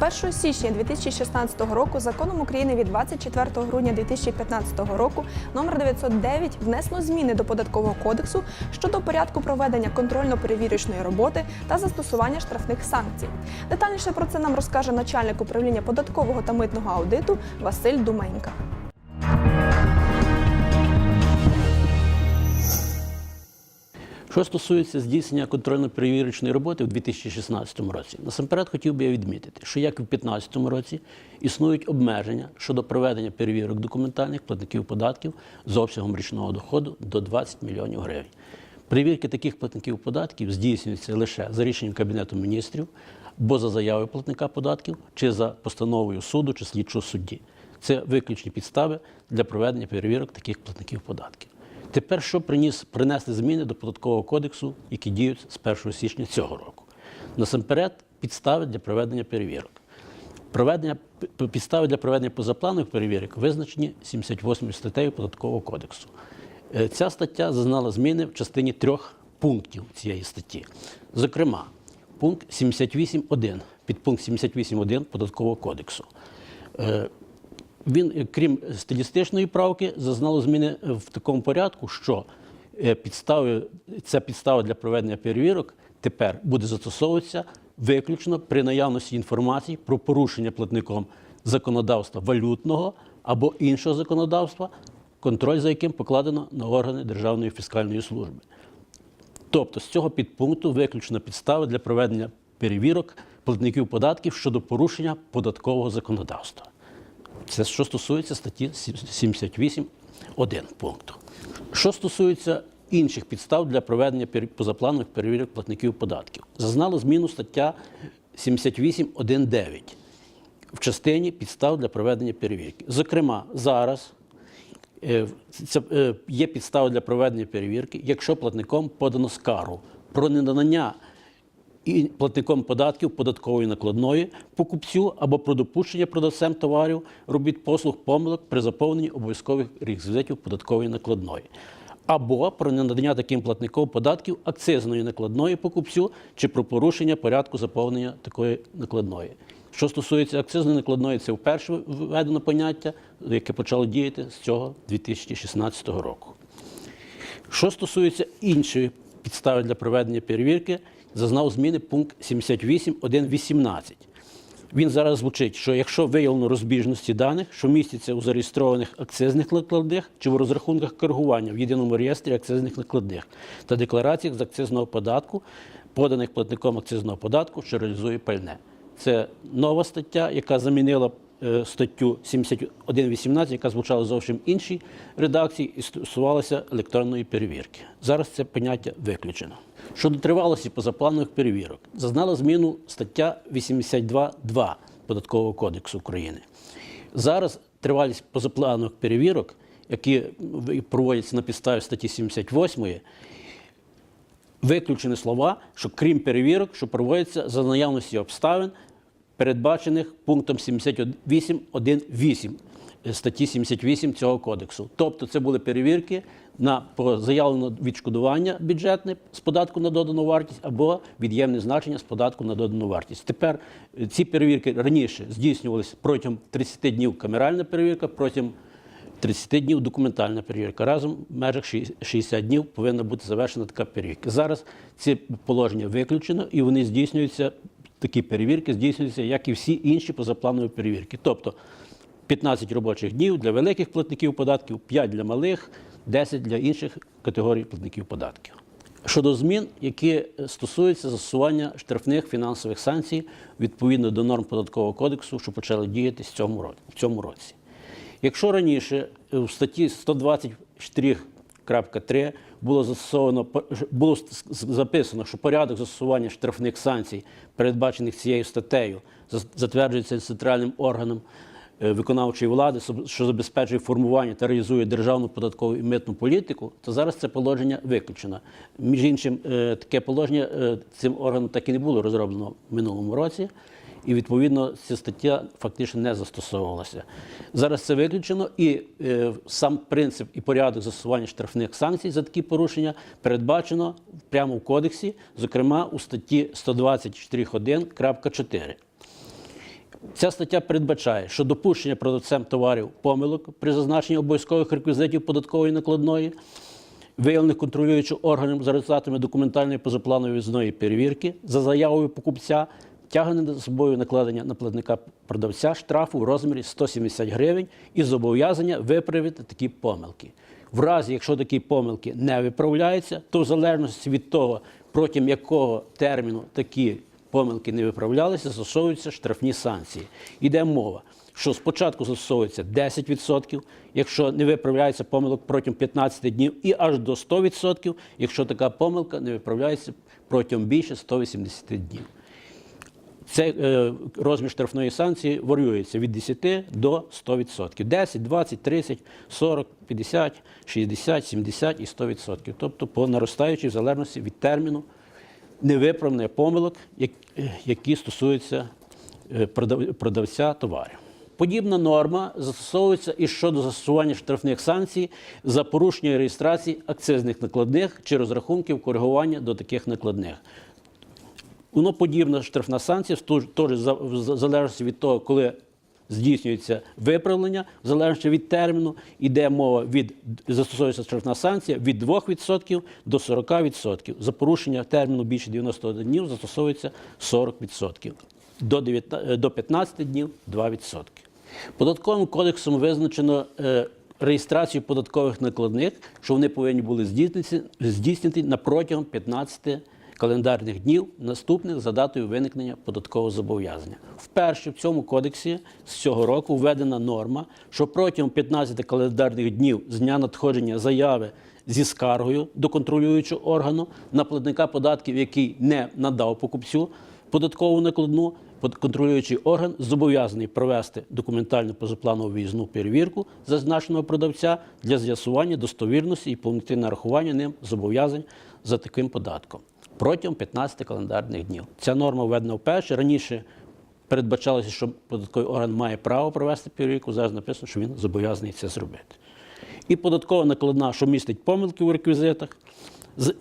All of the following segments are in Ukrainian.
1 січня 2016 року законом України від 24 грудня 2015 року номер 909 внесено зміни до податкового кодексу щодо порядку проведення контрольно-перевірочної роботи та застосування штрафних санкцій. Детальніше про це нам розкаже начальник управління податкового та митного аудиту Василь Думенька. Що стосується здійснення контрольно-перевірочної роботи у 2016 році, насамперед хотів би я відмітити, що як і в 2015 році існують обмеження щодо проведення перевірок документальних платників податків з обсягом річного доходу до 20 мільйонів гривень. Перевірки таких платників податків здійснюються лише за рішенням Кабінету міністрів, або за заявою платника податків, чи за постановою суду чи слідчого судді. Це виключні підстави для проведення перевірок таких платників податків. Тепер що приніс принесли зміни до податкового кодексу, які діють з 1 січня цього року? Насамперед, підстави для проведення перевірок. Проведення підстави для проведення позапланових перевірок визначені 78 статтею податкового кодексу. Е, Ця стаття зазнала зміни в частині трьох пунктів цієї статті. Зокрема, пункт 78.1, підпункт 78.1 податкового кодексу. Він, е, крім стилістичної правки, зазнало зміни е, в такому порядку, що е, ця підстава для проведення перевірок тепер буде застосовуватися виключно при наявності інформації про порушення платником законодавства валютного або іншого законодавства, контроль за яким покладено на органи Державної фіскальної служби. Тобто з цього підпункту виключно підстави для проведення перевірок платників податків щодо порушення податкового законодавства. Це що стосується статті 78.1 пункту. Що стосується інших підстав для проведення позапланових перевірок платників податків, зазнала зміну стаття 78.1.9 в частині підстав для проведення перевірки. Зокрема, зараз е, це е, є підстави для проведення перевірки, якщо платником подано скаргу про ненадання і платником податків податкової накладної покупцю або про допущення продавцем товарів, робіт послуг помилок при заповненні обов'язкових реквізитів податкової накладної. Або про ненадання таким платником податків акцизної накладної покупцю чи про порушення порядку заповнення такої накладної. Що стосується акцизної накладної, це вперше введено поняття, яке почало діяти з цього 2016 року. Що стосується іншої підстави для проведення перевірки, зазнав зміни пункт 78.1.18. Він зараз звучить, що якщо виявлено розбіжності даних, що містяться у зареєстрованих акцизних накладних чи в розрахунках коригування в єдиному реєстрі акцизних накладних та деклараціях з акцизного податку, поданих платником акцизного податку, що реалізує пальне. Це нова стаття, яка замінила статтю 71.18, яка звучала зовсім іншій редакції і стосувалася електронної перевірки. Зараз це поняття виключено. Щодо тривалості позапланових перевірок, зазнала зміну стаття 82.2 Податкового кодексу України. Зараз тривалість позапланових перевірок, які проводяться на підставі статті 78, виключені слова, що крім перевірок, що проводяться за наявності обставин, передбачених пунктом 78.1.8 статті 78 цього кодексу. Тобто це були перевірки на по заявлене відшкодування бюджетне з податку на додану вартість або від'ємне значення з податку на додану вартість. Тепер е, ці перевірки раніше здійснювалися протягом 30 днів камеральна перевірка, протягом 30 днів документальна перевірка. Разом в межах 60 днів повинна бути завершена така перевірка. Зараз ці положення виключено і вони здійснюються, такі перевірки здійснюються, як і всі інші позапланові перевірки. Тобто 15 робочих днів для великих платників податків, 5 для малих, 10 для інших категорій платників податків. Щодо змін, які стосуються застосування штрафних фінансових санкцій відповідно до норм податкового кодексу, що почали діяти в цьому році. Якщо раніше е, в статті 120.3 було застосовано було записано, що порядок застосування штрафних санкцій, передбачених цією статтею, затверджується центральним органом е, виконавчої влади, що забезпечує формування та реалізує державну податкову і митну політику, то зараз це положення виключено. Між іншим, е, таке положення е, цим органом так і не було розроблено в минулому році. І відповідно ця стаття фактично не застосовувалася. Зараз це виключено, і е, сам принцип і порядок застосування штрафних санкцій за такі порушення передбачено прямо в кодексі, зокрема у статті 120.1.4. Ця стаття передбачає, що допущення продавцем товарів помилок при зазначенні обов'язкових реквізитів податкової накладної, виявлених контролюючим органом за результатами документальної позапланової візної перевірки за заявою покупця, тягне за собою накладення на платника продавця штрафу в розмірі 170 гривень і зобов'язання виправити такі помилки. В разі, якщо такі помилки не виправляються, то в залежності від того, протягом якого терміну такі помилки не виправлялися, застосовуються штрафні санкції. Іде мова, що спочатку застосовується 10%, якщо не виправляється помилок протягом 15 днів, і аж до 100%, якщо така помилка не виправляється протягом більше 180 днів. Цей е, розмір штрафної санкції варіюється від 10 до 100%. 10, 20, 30, 40, 50, 60, 70 і 100%. Тобто по наростаючій в залежності від терміну невиправлення помилок, е, які стосуються е, продавця товарів. Подібна норма застосовується і щодо застосування штрафних санкцій за порушення реєстрації акцизних накладних чи розрахунків коригування до таких накладних. Воно подібна штрафна санкція, теж в залежності від того, коли здійснюється виправлення, в залежності від терміну, йде мова від застосовується штрафна санкція від 2% до 40%. За порушення терміну більше 91 днів застосовується 40%. До, 19 до 15 днів 2%. Податковим кодексом визначено е, реєстрацію податкових накладних, що вони повинні були здійснити, на протягом 15 календарних днів, наступних за датою виникнення податкового зобов'язання. Вперше в цьому кодексі з цього року введена норма, що протягом 15 календарних днів з дня надходження заяви зі скаргою до контролюючого органу на платника податків, який не надав покупцю податкову накладну, контролюючий орган зобов'язаний провести документальну позапланову виїзну перевірку зазначеного продавця для з'ясування достовірності і повноти нарахування ним зобов'язань за таким податком протягом 15 календарних днів. Ця норма введена вперше. Раніше передбачалося, що податковий орган має право провести перевірку. Зараз написано, що він зобов'язаний це зробити. І податкова накладна, що містить помилки у реквізитах,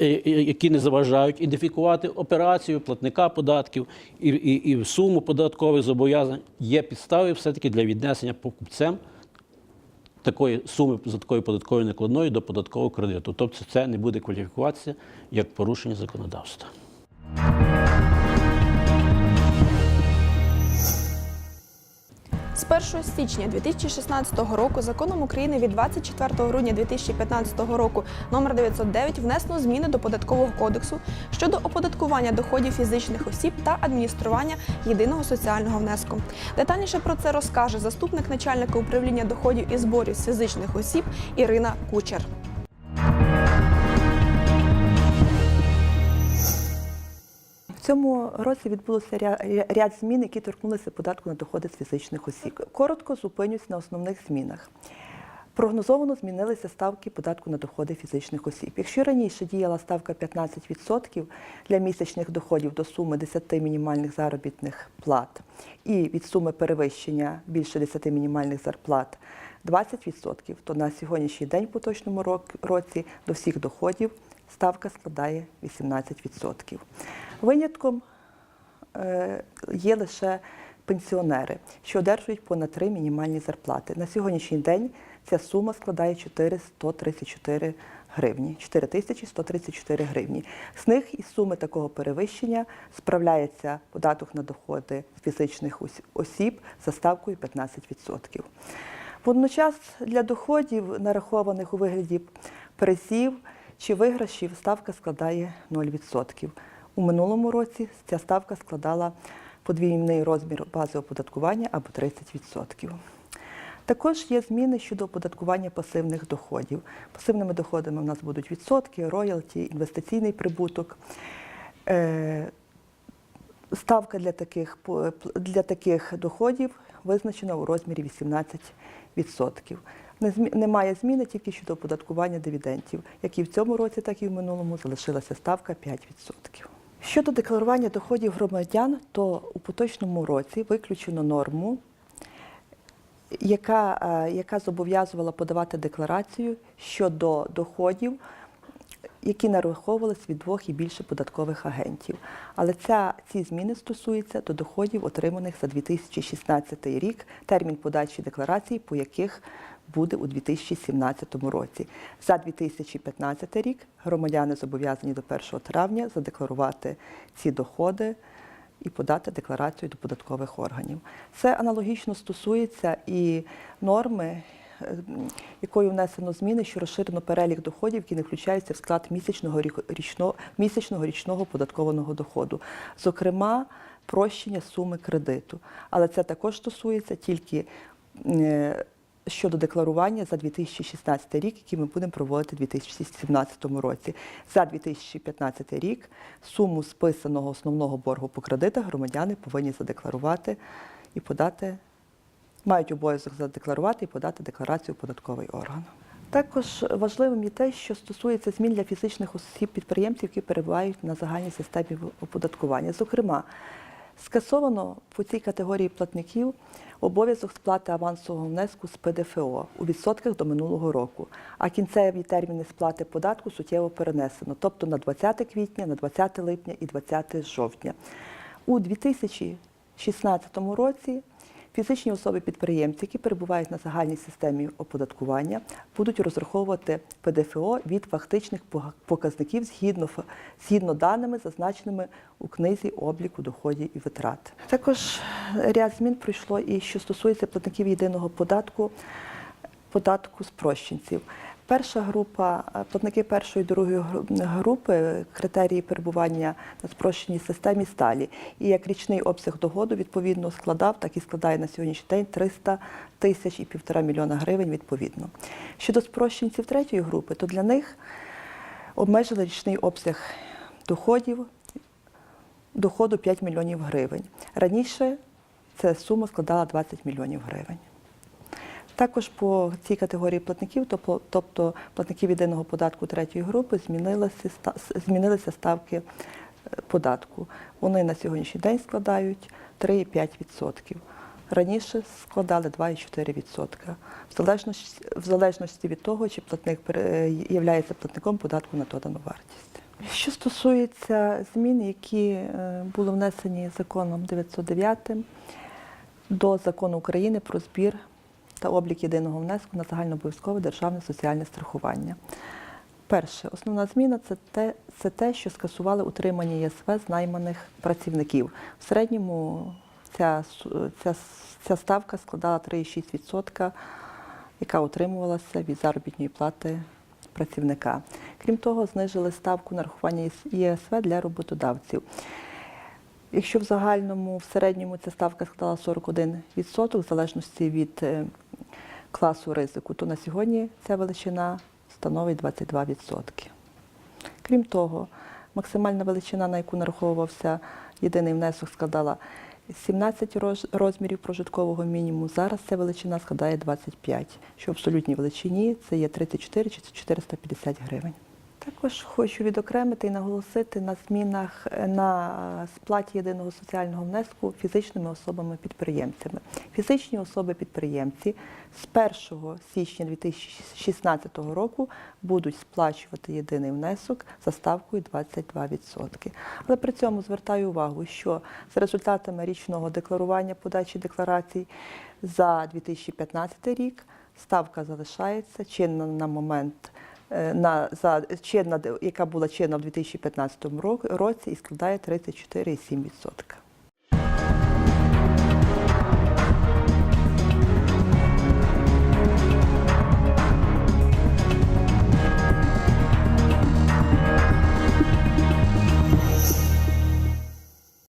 е, е, які не заважають ідентифікувати операцію платника податків і, і, і суму податкових зобов'язань, є підстави все-таки для віднесення покупцем такої суми за такою податковою накладною до податкового кредиту. Тобто це не буде кваліфікуватися як порушення законодавства. З 1 січня 2016 року законом України від 24 грудня 2015 року номер 909 внесено зміни до податкового кодексу щодо оподаткування доходів фізичних осіб та адміністрування єдиного соціального внеску. Детальніше про це розкаже заступник начальника управління доходів і зборів з фізичних осіб Ірина Кучер. Цьому році відбулося ряд змін, які торкнулися податку на доходи з фізичних осіб. Коротко зупинюсь на основних змінах. Прогнозовано змінилися ставки податку на доходи фізичних осіб. Якщо раніше діяла ставка 15% для місячних доходів до суми 10 мінімальних заробітних плат і від суми перевищення більше 10 мінімальних зарплат 20%, то на сьогоднішній день поточному році до всіх доходів ставка складає 18%. Винятком е, є лише пенсіонери, що одержують понад три мінімальні зарплати. На сьогоднішній день ця сума складає 4134 гривні. 4134 гривні. З них із суми такого перевищення справляється податок на доходи фізичних ос- осіб за ставкою 15%. Водночас для доходів, нарахованих у вигляді призів чи виграшів, ставка складає 0%. У минулому році ця ставка складала подвійний розмір бази оподаткування або 30%. Також є зміни щодо оподаткування пасивних доходів. Пасивними доходами у нас будуть відсотки, роялті, інвестиційний прибуток. Е, Ставка для таких, для таких доходів визначена у розмірі 18%. Немає зміни тільки щодо оподаткування дивідендів, як і в цьому році, так і в минулому залишилася ставка 5%. Щодо декларування доходів громадян, то у поточному році виключено норму, яка, е, яка зобов'язувала подавати декларацію щодо доходів які нараховувались від двох і більше податкових агентів. Але ця, ці зміни стосуються до доходів, отриманих за 2016 рік, термін подачі декларацій, по яких буде у 2017 році. За 2015 рік громадяни зобов'язані до 1 травня задекларувати ці доходи і подати декларацію до податкових органів. Це аналогічно стосується і норми, е, якою внесено зміни, що розширено перелік доходів, які не включаються в склад місячного річного, місячного річного податкованого доходу. Зокрема, прощення суми кредиту. Але це також стосується тільки е, щодо декларування за 2016 рік, який ми будемо проводити у 2017 році. За 2015 рік суму списаного основного боргу по кредитах громадяни повинні задекларувати і подати, мають обов'язок задекларувати і подати декларацію в податковий орган. Також важливим є те, що стосується змін для фізичних осіб підприємців, які перебувають на загальній системі оподаткування. Зокрема, скасовано по цій категорії платників обов'язок сплати авансового внеску з ПДФО у відсотках до минулого року, а кінцеві терміни сплати податку суттєво перенесено, тобто на 20 квітня, на 20 липня і 20 жовтня. У 2016 році фізичні особи-підприємці, які перебувають на загальній системі оподаткування, будуть розраховувати ПДФО від фактичних показників згідно, згідно даними, зазначеними у книзі обліку доходів і витрат. Також ряд змін пройшло і що стосується платників єдиного податку, податку спрощенців. Перша група, е, платники першої і другої групи, критерії перебування на спрощеній системі сталі. І як річний обсяг доходу відповідно складав, так і складає на сьогоднішній день 300 тисяч і півтора мільйона гривень відповідно. Щодо спрощенців третьої групи, то для них обмежили річний обсяг доходів доходу 5 мільйонів гривень. Раніше ця сума складала 20 мільйонів гривень. Також по цій категорії платників, тобто- платників єдиного податку третьої групи, змінилися, ставки е, податку. Вони на сьогоднішній день складають 3,5%. Раніше складали 2,4%. В залежності, в залежності від того, чи платник є платником податку на додану вартість. Що стосується змін, які е, були внесені законом 909 до закону України про збір та облік єдиного внеску на загальнообов'язкове державне соціальне страхування. Перше, основна зміна це те, це те, що скасували утримання ЄСВ з найманих працівників. В середньому ця, ця, ця ставка складала 3,6%, яка утримувалася від заробітної плати працівника. Крім того, знижили ставку нарахування ЄС- ЄСВ для роботодавців. Якщо в загальному, в середньому ця ставка складала 41%, в залежності від е, класу ризику, то на сьогодні ця величина становить 22%. Крім того, максимальна величина, на яку нараховувався єдиний внесок, складала 17 розмірів прожиткового мінімуму. Зараз ця величина складає 25, що в абсолютній величині це є 34 чи 450 гривень. Також хочу відокремити і наголосити на змінах е, на сплаті єдиного соціального внеску фізичними особами-підприємцями. Фізичні особи-підприємці з 1 січня 2016 року будуть сплачувати єдиний внесок за ставкою 22%. Але при цьому звертаю увагу, що за результатами річного декларування подачі декларацій за 2015 рік ставка залишається чинна на момент на за чинна, яка була чинна в 2015 року- році і складає 34,7%.